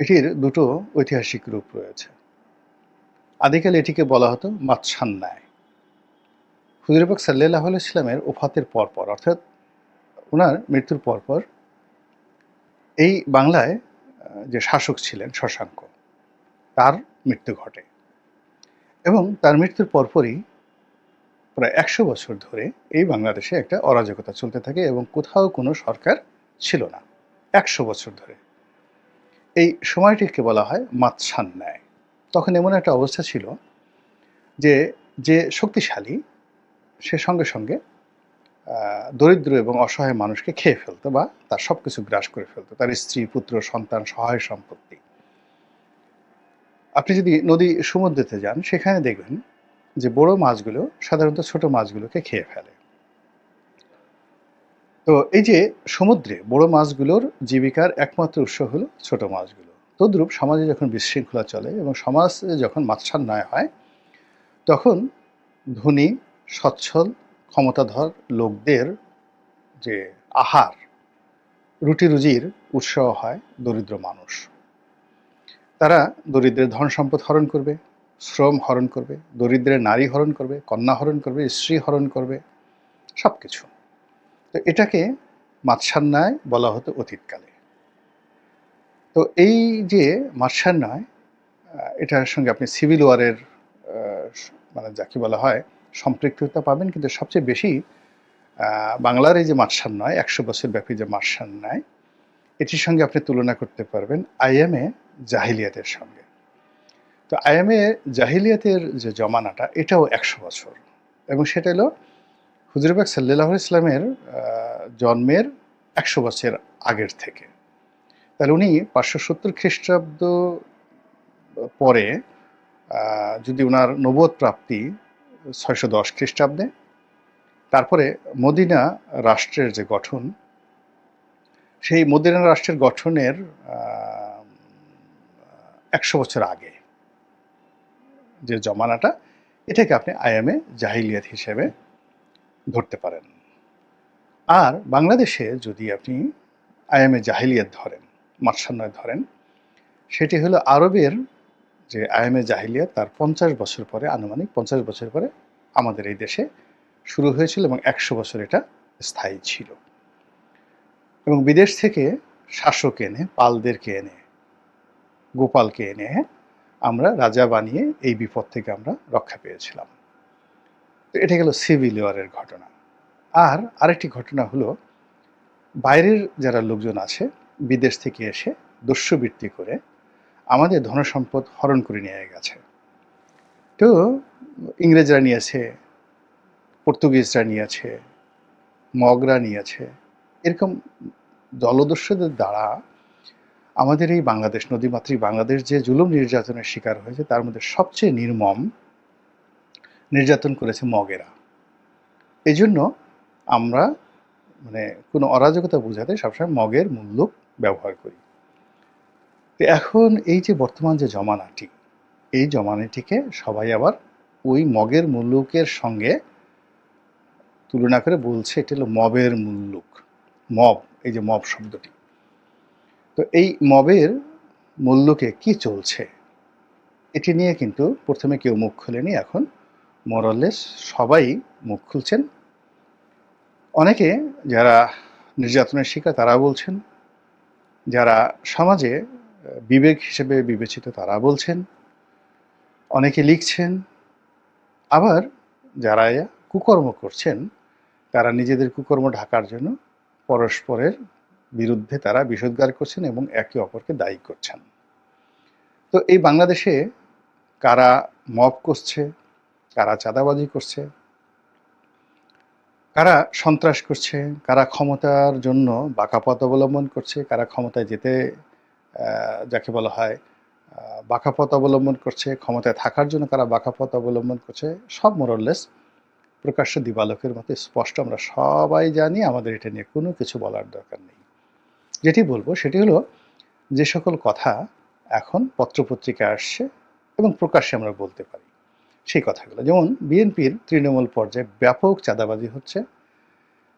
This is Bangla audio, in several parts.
এটির দুটো ঐতিহাসিক রূপ রয়েছে। আদিকালে এটিকে বলা হতো মাতসান্নায়। হুজুরবাক সাল্লাহ ইসলামের ওফাতের পরপর, অর্থাৎ ওনার মৃত্যুর পরপর, এই বাংলায় যে শাসক ছিলেন শশাঙ্ক, তার মৃত্যু ঘটে। এবং তার মৃত্যুর পরপরই প্রায় একশো বছর ধরে এই বাংলাদেশে একটা অরাজকতা চলতে থাকে এবং কোথাও কোনো সরকার ছিল না। একশো বছর ধরে। এই সময়টিকে বলা হয় মাতসান ন্যায় তখন এমন একটা অবস্থা ছিল যে যে শক্তিশালী, সে সঙ্গে সঙ্গে দরিদ্র এবং অসহায় মানুষকে খেয়ে ফেলতো বা তার সব কিছু গ্রাস করে ফেলতো। তার স্ত্রী, পুত্র, সন্তান, সহায় সম্পত্তি। আপনি যদি নদী সমুদ্রেতে যান, সেখানে দেখবেন যে বড় মাছগুলো সাধারণত ছোট মাছগুলোকে খেয়ে ফেলে। তো এই যে সমুদ্রে বড় মাছগুলোর জীবিকার একমাত্র উৎস হলো ছোট মাছগুলো। তদ্রূপ সমাজে যখন বিশৃঙ্খলা চলে এবং সমাজে যখন মাৎসান্যায় হয়, তখন ধনী, সচ্ছল, ক্ষমতাধর লোকদের যে আহার রুটি রুজির উৎস হয় দরিদ্র মানুষ। তারা দরিদ্রের ধন সম্পদ হরণ করবে, শ্রম হরণ করবে, দরিদ্রের নারী হরণ করবে, কন্যা হরণ করবে, স্ত্রী হরণ করবে সব কিছু তো এটাকে মাৎসান্যায় বলা হতো অতীতকালে। তো এই যে মাৎসান্যায় আহ, এটার সঙ্গে আপনি সিভিল ওয়ারের মানে যাকে বলা হয় সম্পৃক্ততা পাবেন। কিন্তু সবচেয়ে বেশি বাংলার এই যে মাৎসান্যায় একশো বছর ব্যাপী যে মাৎসান্যায় এটির সঙ্গে আপনি তুলনা করতে পারবেন আইএমএ জাহিলিয়াতের সঙ্গে। তো আইএমএ জাহিলিয়াতের যে জমানাটা এটাও একশো বছর। এবং সেটা হলো হুজুরবাগ সাল্লাহ ইসলামের জন্মের একশো বছর আগের থেকে। তাহলে উনি পাঁচশো সত্তর খ্রিস্টাব্দ পরে যদি ওনার নবোধ প্রাপ্তি ছয়শো দশ খ্রিস্টাব্দে, তারপরে মদিনা রাষ্ট্রের যে গঠন, সেই মদিনা রাষ্ট্রের গঠনের একশো বছর আগে যে জমানাটা, এটাকে আপনি আইএমএ জাহিলিয়াত হিসেবে ধরতে পারেন। আর বাংলাদেশে যদি আপনি আয়ামে জাহিলিয়াত ধরেন, মাৎসান্নয় ধরেন, সেটি হলো আরবের যে আয়ামে জাহিলিয়াত, তার পঞ্চাশ বছর পরে, আনুমানিক পঞ্চাশ বছর পরে আমাদের এই দেশে শুরু হয়েছিল এবং একশো বছর এটা স্থায়ী ছিল। এবং বিদেশ থেকে শাসক এনে, পালদেরকে এনে, গোপালকে এনে আমরা রাজা বানিয়ে এই বিপদ থেকে আমরা রক্ষা পেয়েছিলাম। তো এটা গেল সিভিল ওয়ারের ঘটনা। আর আরেকটি ঘটনা হলো, বাইরের যারা লোকজন আছে, বিদেশ থেকে এসে দস্যুবৃত্তি করে আমাদের ধনসম্পদ হরণ করে নিয়ে গেছে। তো ইংরেজরা নিয়েছে, পর্তুগিজরা নিয়েছে, মগরা নিয়েছে। এরকম জলদস্যুদের দ্বারা আমাদের এই বাংলাদেশ নদীমাতৃক বাংলাদেশ যে জুলুম নির্যাতনের শিকার হয়েছে, তার মধ্যে সবচেয়ে নির্মম নির্যাতন করেছে মগেরা। এই জন্য আমরা মানে কোনো অরাজকতা বোঝাতে সবসময় মগের মূল্য ব্যবহার করি। তো এখন এই যে বর্তমান যে জমানাটি, এই জমানাটিকে সবাই আবার ওই মগের মূল্যকের সঙ্গে তুলনা করে বলছে, এটা হলো মবের মুল্লুক মব, এই যে মব শব্দটি। তো এই মবের মূল্যকে কি চলছে, এটি নিয়ে কিন্তু প্রথমে কেউ মুখ খোলেনি, এখন মোরলেস সবাই মুখ খুলছেন। অনেকে যারা নির্যাতনের শিকার তারা বলছেন। যারা সমাজে বিবেক হিসেবে বিবেচিত তারা বলছেন। অনেকে লিখছেন। আবার যারা কুকর্ম করছেন, তারা নিজেদের কুকর্ম ঢাকার জন্য পরস্পরের বিরুদ্ধে তারা বিষোদ্গার করছেন এবং একে অপরকে দায়ী করছেন। তো এই বাংলাদেশে কারা মব করছে কারা চাঁদাবাজি করছে, কারা সন্ত্রাস করছে, কারা ক্ষমতার জন্য বাঁকা পথ অবলম্বন করছে, কারা ক্ষমতায় যেতে যাকে বলা হয় বাঁকা পথ অবলম্বন করছে, ক্ষমতায় থাকার জন্য কারা বাঁকা পথ অবলম্বন করছে, সব মোরললেস প্রকাশ্য দিবালোকের মতো স্পষ্ট আমরা সবাই জানি, আমাদের এটা নিয়ে কোনো কিছু বলার দরকার নেই। যেটি বলব সেটি হলো, যে সকল কথা এখন পত্রপত্রিকায় আসছে এবং প্রকাশ্যে আমরা বলতে পারি। সেই কথাগুলো। যেমন বিএনপির তৃণমূল পর্যায়ে ব্যাপক চাঁদাবাজি হচ্ছে।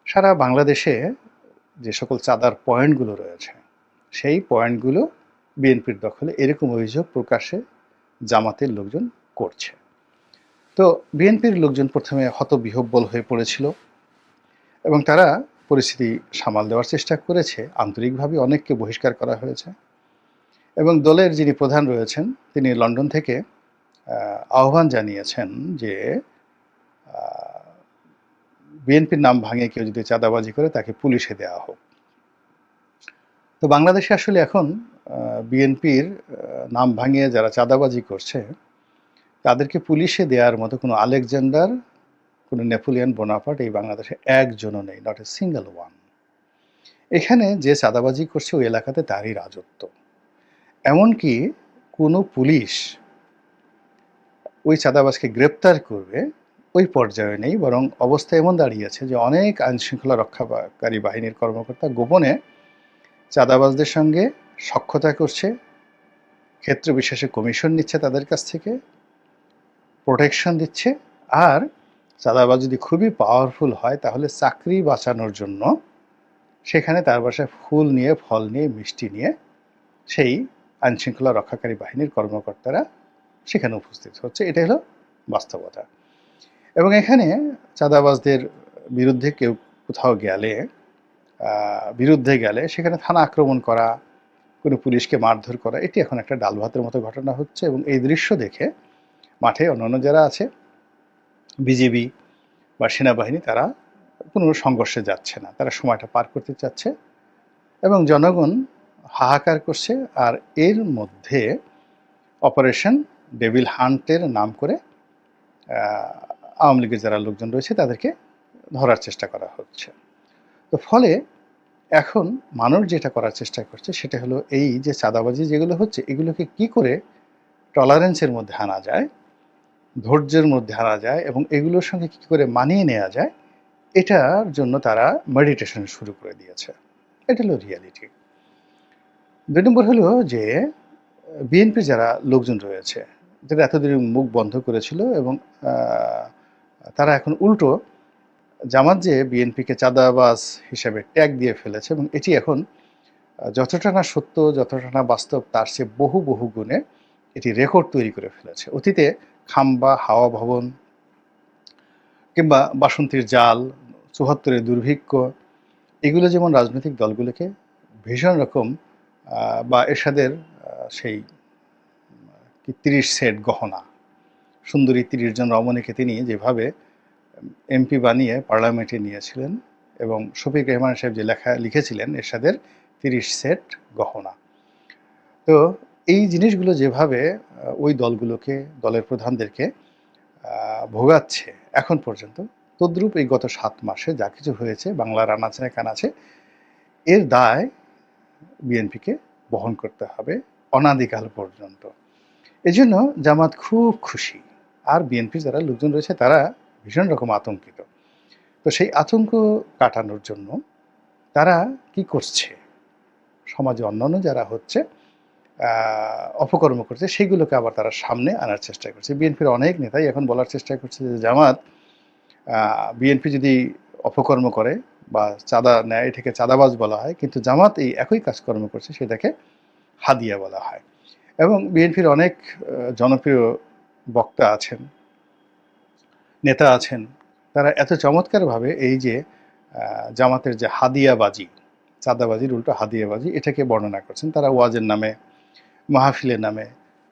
সারা বাংলাদেশে যে সকল চাঁদার পয়েন্টগুলো রয়েছে, সেই পয়েন্টগুলো বিএনপির দখলে এরকম অভিযোগ প্রকাশে জামাতের লোকজন করছে। তো বিএনপির লোকজন প্রথমে হতবিহব্বল হয়ে পড়েছিল এবং তারা পরিস্থিতি সামাল দেওয়ার চেষ্টা করেছে। আন্তরিকভাবে অনেককে বহিষ্কার করা হয়েছে এবং দলের যিনি প্রধান রয়েছেন, তিনি লন্ডন থেকে আহ্বান জানিয়েছেন যে বিএনপির নাম ভাঙে কেউ যদি চাঁদাবাজি করে তাকে পুলিশে দেওয়া হোক। তো বাংলাদেশে আসলে এখন বিএনপির নাম ভাঙিয়ে যারা চাঁদাবাজি করছে, তাদেরকে পুলিশে দেওয়ার মতো কোনো আলেকজান্ডার, কোনো নেপোলিয়ান বোনাপার্ট এই বাংলাদেশে একজনও নেই নট এ সিঙ্গেল ওয়ান এখানে যে চাঁদাবাজি করছে ওই এলাকাতে তারই রাজত্ব। এমনকি কোনো পুলিশ ওই চাঁদাবাজকে গ্রেপ্তার করবে ওই পর্যায়ে নেই, বরং অবস্থা এমন দাঁড়িয়েছে যে অনেক আইনশৃঙ্খলা রক্ষাকারী বাহিনীর কর্মকর্তা গোপনে চাঁদাবাজদের সঙ্গে সক্ষতা করছে। ক্ষেত্র বিশেষে কমিশন নিচ্ছে তাদের কাছ থেকে, প্রোটেকশন দিচ্ছে, আর চাঁদাবাজ যদি খুবই পাওয়ারফুল হয় তাহলে চাকরি বাঁচানোর জন্য সেখানে তার বাসায় ফুল নিয়ে, ফল নিয়ে, মিষ্টি নিয়ে সেই আইনশৃঙ্খলা রক্ষাকারী বাহিনীর কর্মকর্তারা সেখানে উপস্থিত হচ্ছে। এটা হলো বাস্তবতা। এবং এখানে চাঁদাবাজদের বিরুদ্ধে কেউ কোথাও গেলে বিরুদ্ধে গেলে সেখানে থানা আক্রমণ করা, কোনো পুলিশকে মারধর করা, এটি এখন একটা ডাল ভাতের মতো ঘটনা হচ্ছে এবং এই দৃশ্য দেখে মাঠে অন্যান্য যারা আছে বিজেপি বা সেনাবাহিনী তারা কোনো সংঘর্ষে যাচ্ছে না। তারা সময়টা পার করতে চাচ্ছে এবং জনগণ হাহাকার করছে আর এর মধ্যে অপারেশন ডেভিল হান্টের নাম করে আওয়ামী লীগের যারা লোকজন রয়েছে তাদেরকে ধরার চেষ্টা করা হচ্ছে। তো ফলে এখন মানুষ যেটা করার চেষ্টা করছে সেটা হলো এই যে চাঁদাবাজি যেগুলো হচ্ছে, এগুলোকে কি করে টলারেন্সের মধ্যে আনা যায়, ধৈর্যের মধ্যে আনা যায় এবং এগুলোর সঙ্গে কি করে মানিয়ে নেওয়া যায়, এটার জন্য তারা মেডিটেশন শুরু করে দিয়েছে। এটা হলো রিয়ালিটি দুই নম্বর হলো যে, বিএনপি যারা লোকজন রয়েছে যারা এতদিন মুখ বন্ধ করেছিল এবং তারা এখন উল্টো জামাত যে বিএনপিকে চাঁদাবাজ হিসেবে ট্যাগ দিয়ে ফেলেছে এবং এটি এখন যতটা না সত্য, যতটা না বাস্তব, তার চেয়ে বহু বহু গুণে এটি রেকর্ড তৈরি করে ফেলেছে। অতীতে খাম্বা, হাওয়া ভবন কিংবা বাসন্তীর জাল চুহাত্তরের দুর্ভিক্ষ, এগুলো যেমন রাজনৈতিক দলগুলোকে ভীষণ রকম বা এরশাদের সেই কি তিরিশ সেট গহনা। সুন্দরী তিরিশ জন রমণীকে তিনি যেভাবে এমপি বানিয়ে পার্লামেন্টে নিয়েছিলেন এবং শফিক রেহমান সাহেব যে লেখা লিখেছিলেন এরশাদের তিরিশ সেট গহনা। তো এই জিনিসগুলো যেভাবে ওই দলগুলোকে, দলের প্রধানদেরকে ভোগাচ্ছে এখন পর্যন্ত, তদ্রূপ এই গত সাত মাসে যা কিছু হয়েছে বাংলার আনাচে কানাচে, এর দায় বিএনপিকে বহন করতে হবে অনাদিকাল পর্যন্ত। এজন্য জামাত খুব খুশি। আর বিএনপি যারা লোকজন রয়েছে, তারা ভীষণ রকম আতঙ্কিত। তো সেই আতঙ্ক কাটানোর জন্য তারা কি করছে? সমাজে অন্যান্য যারা হচ্ছে অপকর্ম করছে সেইগুলোকে আবার তারা সামনে আনার চেষ্টা করছে। বিএনপির অনেক নেতাই এখন বলার চেষ্টা করছে যে, জামাত বিএনপি যদি অপকর্ম করে বা চাঁদা নেয়, এটাকে চাঁদাবাজ বলা হয়, কিন্তু জামাত এই একই কাজকর্ম করছে, সেটাকে হাদিয়া বলা হয়। এবং বিএনপির অনেক জনপ্রিয় বক্তা আছেন, নেতা আছেন, তারা এত চমৎকারভাবে এই যে জামাতের যে হাদিয়াবাজি, চাঁদাবাজির উল্টো হাদিয়াবাজি, এটাকে বর্ণনা করছেন। তারা ওয়াজের নামে, মাহফিলের নামে,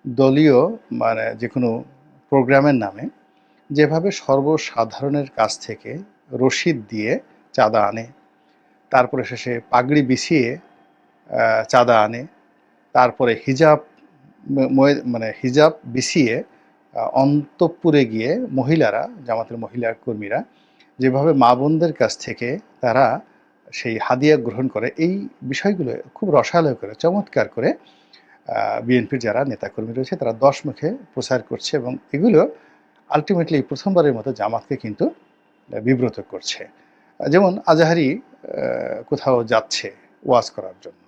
দলীয় মানে যে কোনো প্রোগ্রামের নামে যেভাবে সর্বসাধারণের কাছ থেকে রশিদ দিয়ে চাঁদা আনে, তারপরে শেষে পাগড়ি বিছিয়ে চাঁদা আনে, তারপরে হিজাব মানে হিজাব বিছিয়ে অন্তঃপুরে গিয়ে মহিলারা, জামাতের মহিলা কর্মীরা যেভাবে মা বোনদের কাছ থেকে তারা সেই হাদিয়া গ্রহণ করে, এই বিষয়গুলো খুব রসালো করে, চমৎকার করে বিএনপির যারা নেতাকর্মী রয়েছে তারা দশ মুখে প্রচার করছে এবং এগুলো আলটিমেটলি প্রথমবারের মতো জামাতকে কিন্তু বিব্রত করছে। যেমন আজাহারি কোথাও যাচ্ছে ওয়াজ করার জন্য।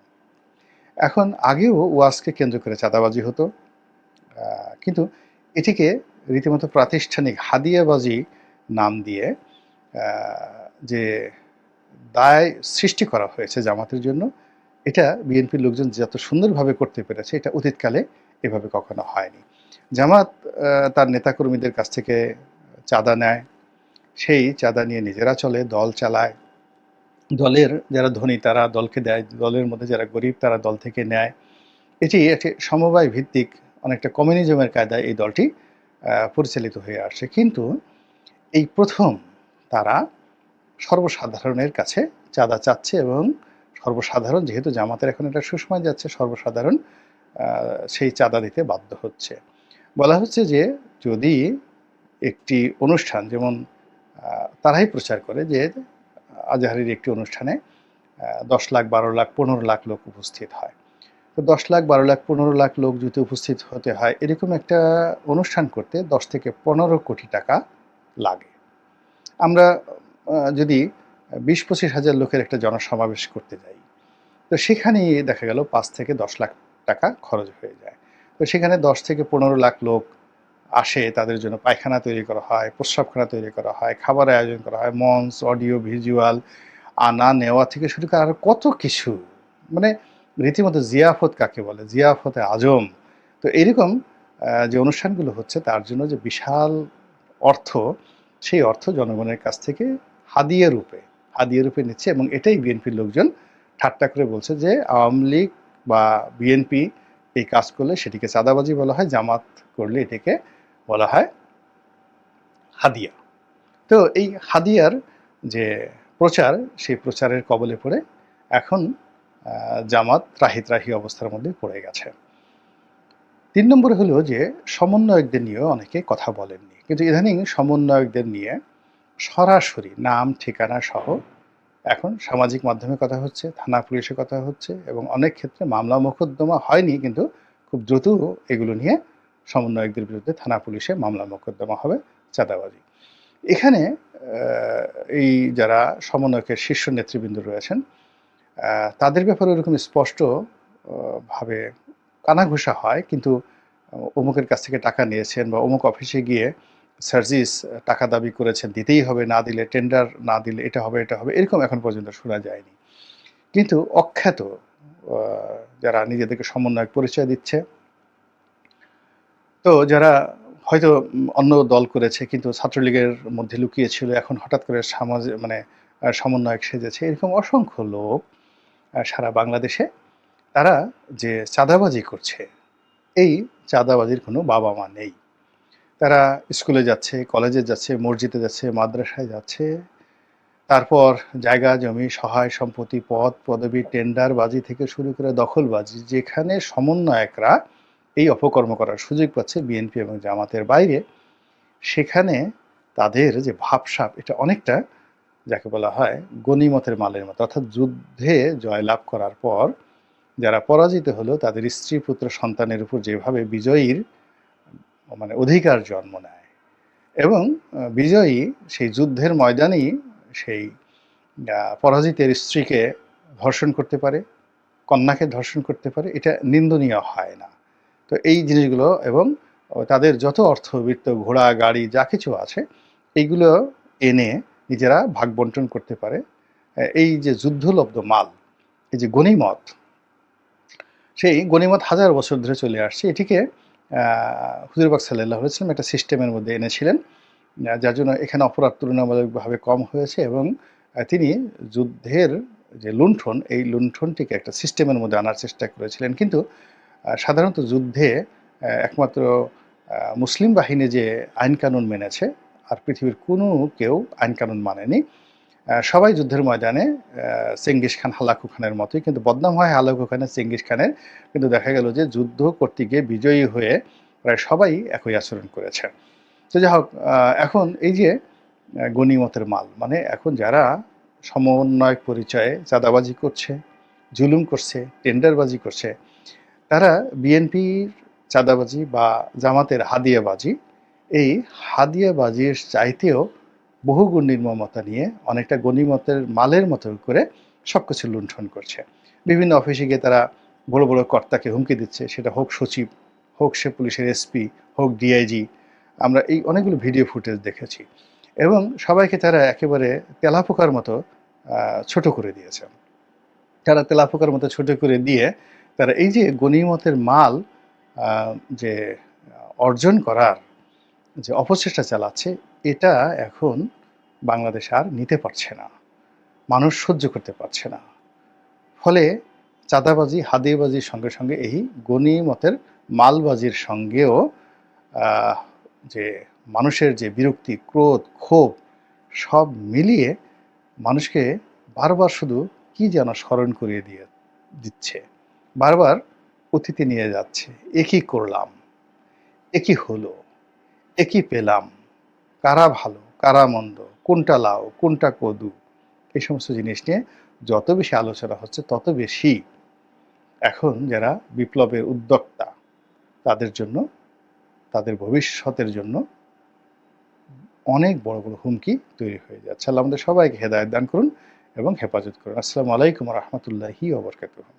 এখন আগেও ওয়াজকে কেন্দ্র করে চাঁদাবাজি হতো। কিন্তু এটিকে রীতিমতো প্রাতিষ্ঠানিক হাদিয়াবাজি নাম দিয়ে যে দায় সৃষ্টি করা হয়েছে জামাতের জন্য, এটা বিএনপির লোকজন যত সুন্দরভাবে করতে পেরেছে, এটা অতীতকালে এভাবে কখনো হয়নি। জামাত তার নেতাকর্মীদের কাছ থেকে চাঁদা নেয়, সেই চাঁদা নিয়ে নিজেরা চলে, দল চালায় দলের যারা ধনী, তারা দলকে দেয়, দলের মধ্যে যারা গরিব, তারা দল থেকে নেয়। এটি একটি সমবায় ভিত্তিক অনেকটা কমিউনিজমের কায়দায় এই দলটি পরিচালিত হয়ে আসছে। কিন্তু এই প্রথম তারা সর্বসাধারণের কাছে চাঁদা চাচ্ছে এবং সর্বসাধারণ, যেহেতু জামাতের এখন একটা সুসময় যাচ্ছে, সর্বসাধারণ সেই চাঁদা দিতে বাধ্য হচ্ছে। বলা হচ্ছে যে, যদি একটি অনুষ্ঠান, যেমন তারাই প্রচার করে যে আজহারির একটি অনুষ্ঠানে দশ লাখ, বারো লাখ, পনেরো লাখ লোক উপস্থিত হয়। তো দশ লাখ, বারো লাখ, পনেরো লাখ লোক যদি উপস্থিত হতে হয়, এরকম একটা অনুষ্ঠান করতে দশ থেকে পনেরো কোটি টাকা লাগে। আমরা যদি বিশ, পঁচিশ হাজার লোকের একটা জনসমাবেশ করতে যাই, তো সেখানেই দেখা গেল পাঁচ থেকে দশ লাখ টাকা খরচ হয়ে যায়। তো সেখানে দশ থেকে পনেরো লাখ লোক আসে, তাদের জন্য পায়খানা তৈরি করা হয়, প্রস্রাবখানা তৈরি করা হয় খাবার আয়োজন করা হয়, মঞ্চ, অডিও, ভিজুয়াল আনা, নেওয়া থেকে শুরু করে আর কত কিছু। মানে রীতিমতো জিয়াফত কাকে বলে? জিয়াফতে আজম। তো এরকম যে অনুষ্ঠানগুলো হচ্ছে, তার জন্য যে বিশাল অর্থ, সেই অর্থ জনগণের কাছ থেকে হাদিয়া রূপে হাদিয়া রূপে নিচ্ছে এবং এটাই বিএনপির লোকজন ঠাট্টা করে বলছে যে আওয়ামী লীগ বা বিএনপি এই কাজ করলে সেটিকে চাঁদাবাজি বলা হয়, জামাত করলে এটাকে বলা হয়, হাদিয়া। তো এই হাদিয়ার যে প্রচার, সেই প্রচারের কবলে পড়ে এখন জামাত রাহি ত্রাহি অবস্থার মধ্যে পড়ে গেছে। তিন নম্বর হলো যে, সমন্বয়কদের নিয়েও অনেকে কথা বলেননি। কিন্তু ইদানিং সমন্বয়কদের নিয়ে সরাসরি নাম, ঠিকানা সহ এখন সামাজিক মাধ্যমে কথা হচ্ছে, থানা পুলিশে কথা হচ্ছে এবং অনেক ক্ষেত্রে মামলা মোকদ্দমা হয়নি, কিন্তু খুব দ্রুত এগুলো নিয়ে সমন্বয়কদের বিরুদ্ধে থানা পুলিশে মামলা মোকদ্দমা হবে চাঁদাবাজি। এখানে এই যারা সমন্বয়কের শীর্ষ নেতৃবৃন্দ রয়েছেন তাদের ব্যাপারে ওরকম স্পষ্ট ভাবে কানাঘুষা হয়, কিন্তু অমুকের কাছ থেকে টাকা নিয়েছেন বা অমুক অফিসে গিয়ে সার্জিস টাকা দাবি করেছেন, দিতেই হবে, না দিলে টেন্ডার, না দিলে এটা হবে এটা হবে, এরকম এখন পর্যন্ত শোনা যায়নি। কিন্তু অখ্যাত যারা নিজেদেরকে সমন্বয়ক পরিচয় দিচ্ছে তো যারা হয়তো অন্য দল করেছে, কিন্তু ছাত্রলীগের মধ্যে লুকিয়ে ছিল এখন হঠাৎ করে সমাজ মানে সমন্বয়ক সেজেছে, এরকম অসংখ্য লোক সারা বাংলাদেশে, তারা যে চাঁদাবাজি করছে, এই চাঁদাবাজির কোনো বাবা মা নেই। তারা স্কুলে যাচ্ছে, কলেজে যাচ্ছে, মসজিদে যাচ্ছে, মাদ্রাসায় যাচ্ছে, তারপর জায়গা, জমি, সহায় সম্পত্তি, পদ, পদবি, টেন্ডারবাজি থেকে শুরু করে দখলবাজি, যেখানে সমন্বয়করা এই অপকর্ম করার সুযোগ পাচ্ছে বিএনপি এবং জামাতের বাইরে। সেখানে তাদের যে ভাবসাপ এটা অনেকটা যাকে বলা হয় গণিমতের মালের মতো। অর্থাৎ যুদ্ধে জয়লাভ করার পর যারা পরাজিত হলো, তাদের স্ত্রী, পুত্র, সন্তানের উপর যেভাবে বিজয়ীর মানে অধিকার জন্ম নেয় এবং বিজয়ী সেই যুদ্ধের ময়দানেই সেই পরাজিতের স্ত্রীকে ধর্ষণ করতে পারে, কন্যাকে ধর্ষণ করতে পারে, এটা নিন্দনীয় হয় না। তো এই জিনিসগুলো এবং তাদের যত অর্থবিত্ত, ঘোড়া, গাড়ি, যা কিছু আছে, এইগুলো এনে নিজেরা ভাগ বন্টন করতে পারে। এই যে যুদ্ধলব্ধ মাল, এই যে গণিমত, সেই গণিমত হাজার বছর ধরে চলে আসছে। এটিকে হুজুরবাগ সাল্লাহ ইসলাম একটা সিস্টেমের মধ্যে এনেছিলেন যার জন্য এখানে অপরাধ তুলনামূলকভাবে কম হয়েছে এবং তিনি যুদ্ধের যে লুণ্ঠন, এই লুণ্ঠনটিকে একটা সিস্টেমের মধ্যে আনার চেষ্টা করেছিলেন। কিন্তু সাধারণত যুদ্ধে একমাত্র মুসলিম বাহিনী যে আইন কানুন মেনেছে, আর পৃথিবীর কোনো কেউ আইন কানুন মানেনি সবাই যুদ্ধের ময়দানে চেঙ্গিস খান, হালাকু খানের মতোই, কিন্তু বদনাম হয় হালাকু খানের, চেঙ্গিস খানের। কিন্তু দেখা গেল যে যুদ্ধ করতে গিয়ে বিজয়ী হয়ে প্রায় সবাই একই আচরণ করেছে। তো যাই হোক এখন এই যে গণিমতের মাল মানে এখন যারা সমন্বয়ক পরিচয়ে চাঁদাবাজি করছে, জুলুম করছে, টেন্ডারবাজি করছে তারা বিএনপির চাঁদাবাজি বা জামাতের হাদিয়াবাজি, এই হাদিয়াবাজির চাইতেও বহুগুণ নির্মমতা নিয়ে অনেকটা গণিমতের মালের মতো করে সব কিছু লুণ্ঠন করছে। বিভিন্ন অফিসে গিয়ে তারা বড় বড় কর্তাকে হুমকি দিচ্ছে, সেটা হোক সচিব, হোক সে পুলিশের এসপি, হোক ডিআইজি, আমরা এই অনেকগুলো ভিডিও ফুটেজ দেখেছি। এবং সবাইকে তারা একেবারে তেলাপোকার মতো ছোট করে দিয়েছে। তারা তেলাপোকার মতো ছোট করে দিয়ে তারা এই যে গণিমতের মাল যে অর্জন করার যে অপচেষ্টা চালাচ্ছে, এটা এখন বাংলাদেশ আর নিতে পারছে না। মানুষ সহ্য করতে পারছে না। ফলে চাঁদাবাজি হাদিবাজির সঙ্গে সঙ্গে এই গণিমতের মালবাজির সঙ্গেও যে মানুষের যে বিরক্তি, ক্রোধ, ক্ষোভ, সব মিলিয়ে মানুষকে বারবার শুধু কি যেন স্মরণ করিয়ে দিয়ে দিচ্ছে। বারবার অতীতে নিয়ে যাচ্ছে। একই করলাম, একই হলো, একই পেলাম। কারা ভালো, কারা মন্দ, কোনটা লাও, কোনটা কদু, এই সমস্ত জিনিস নিয়ে যত বেশি আলোচনা হচ্ছে তত বেশি এখন যারা বিপ্লবের উদ্যোক্তা, তাদের জন্য, তাদের ভবিষ্যতের জন্য অনেক বড় বড় হুমকি তৈরি হয়ে যাচ্ছে। আল্লাহ আমাদের সবাইকে হেদায়ত দান করুন এবং হেফাজত করুন। আসসালামু আলাইকুম রহমতুল্লাহি ওবরকাতুহ